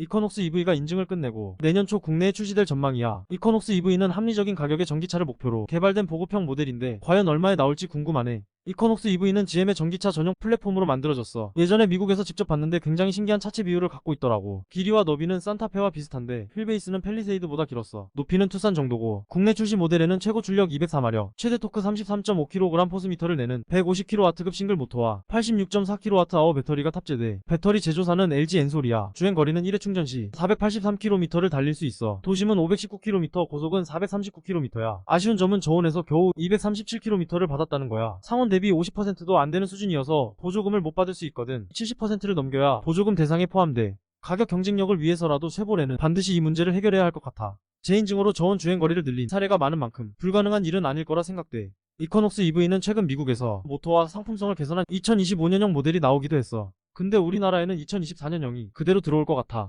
이코녹스 EV가 인증을 끝내고 내년 초 국내에 출시될 전망이야. 이코녹스 EV는 합리적인 가격의 전기차를 목표로 개발된 보급형 모델인데 과연 얼마에 나올지 궁금하네. 이코녹스 EV는 GM의 전기차 전용 플랫폼으로 만들어졌어. 예전에 미국에서 직접 봤는데 굉장히 신기한 차체 비율을 갖고 있더라고. 길이와 너비는 산타페와 비슷한데 휠베이스는 펠리세이드보다 길었어. 높이는 투싼 정도고 국내 출시 모델에는 최고 출력 204마력, 최대 토크 33.5kg 포스미터를 내는 150kW급 싱글 모터와 86.4kWh 배터리가 탑재돼 배터리 제조사는 LG 엔솔이야. 주행 거리는 1회 충전 시 483km를 달릴 수 있어. 도심은 519km, 고속은 439km야. 아쉬운 점은 저온에서 겨우 237km를 받았다는 거야. 상온 대비 50%도 안 되는 수준이어서 보조금을 못 받을 수 있거든. 70%를 넘겨야 보조금 대상에 포함돼. 가격 경쟁력을 위해서라도 쉐보레는 반드시 이 문제를 해결해야 할 것 같아. 제 인증으로 저온 주행 거리를 늘린 사례가 많은 만큼 불가능한 일은 아닐 거라 생각돼. 이코녹스 EV는 최근 미국에서 모터와 상품성을 개선한 2025년형 모델이 나오기도 했어. 근데 우리나라에는 2024년형이 그대로 들어올 것 같아.